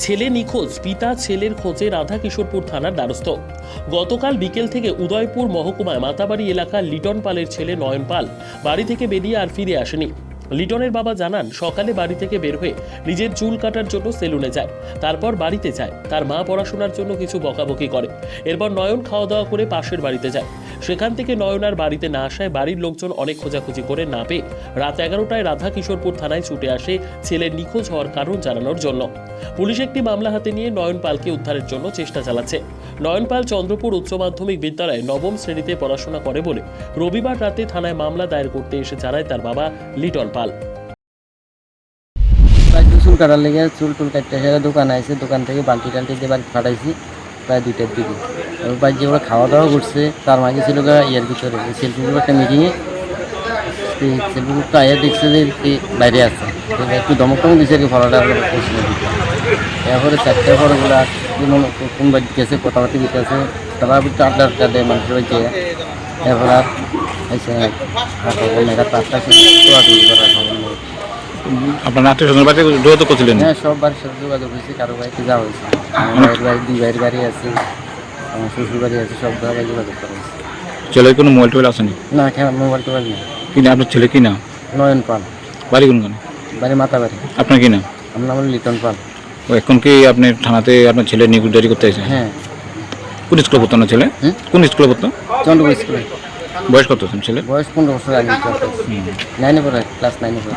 ছেলে নিখোঁজ, পিতা ছেলের খোঁজে রাধা কিশোরপুর থানার দ্বারস্থ। গতকাল বিকেল থেকে উদয়পুর মহকুমায় মাতাবাড়ি এলাকার লিটন পালের ছেলে নয়ন পাল বাড়ি থেকে বেরিয়ে আর ফিরে আসেনি। লিটনের বাবা জানান, সকালে বাড়ি থেকে বের হয়ে নিজের চুল কাটার জন্য সেলুনে যায়, তারপর বাড়িতে যায়, তার মা পড়াশোনার জন্য কিছু বকাবকি করে। এরপর নয়ন খাওয়া দাওয়া করে পাশের বাড়িতে যায়। সেখান থেকে নয়ন আর বাড়িতে না আসায় বাড়ির লোকজন অনেক খোঁজাখুঁজি করে না পেয়ে রাত এগারোটায় রাধা কিশোরপুর থানায় ছুটে আসে ছেলের নিখোঁজ হওয়ার কারণ জানানোর জন্য। পুলিশ একটি মামলা হাতে নিয়ে নয়ন পালকে উদ্ধারের জন্য চেষ্টা চালাচ্ছে। নয়ন পাল চন্দ্রপুর উচ্চ মাধ্যমিক বিদ্যালয়ে নবম শ্রেণীতে পড়াশোনা করে বলে রবিবার রাতে থানায় মামলা দায়ের করতে এসে জানায় তার বাবা লিটন পাল। চুল কাটার লেগে চুল টুল কাটতে দোকান আইসে, দোকান থেকে বালতি টালতি দিয়ে বাড়ি ফাটাইছি। প্রায় দুইটার দিকে। এবার বাড়ি যে ওরা খাওয়া দাওয়া করছে, তার মাঝে ছিল ইয়ের ভিতরে। সেলফি গ্রুপ একটা মিটিংয়ে সেলফি গ্রুপটা আয়া দেখছে যে বাইরে আছে। একটু ধমক টমক দিছে আর কি ফলাটা এরপরে চারটে পরে ওরা কোন বাড়ি গেছে, কথাবার্তা দিতে আছে, তারা আড্ডা আড্ডা দেয় মানুষের বাড়িতে এরপর আর এসে মেয়েরা পাঁচটা টোয়াটুলি করা খবর নেই আপনার আত্মীয় স্বজন বাড়িতে যোগাযোগ করছিলেন? হ্যাঁ সব বাড়ির সাথে যোগাযোগ হয়েছে কারও বাড়িতে যাওয়া হয়েছে। আমার ভাইয়ের বাড়ি দুই ভাইয়ের বাড়ি আছে আমার শ্বশুর বাড়ি আছে সব জায়গায় যোগাযোগ করা হয়েছে। ছেলের কোনো মোবাইল টোবাইল আসেনি? না কেন মোবাইল টোবাইল নেই? কি না আপনার ছেলে কি না? নয়ন পাল। বাড়ি কোনখানে? বাড়ি মাতা বাড়ি আপনার কি না? আমার নাম লিটন পাল। ও এখন কি আপনি থানাতে আপনার ছেলে নিয়োগ জারি করতে আছে হ্যাঁ। কোন স্কুলে পড়তো না ছেলে? হুম? কোন স্কুলে পড়তো? চন্দ্রপুর স্কুলে। বয়স কত ছেলে? বয়স পনেরো বছর আগে নাইনে পড়ে ক্লাস নাইনে পড়ে।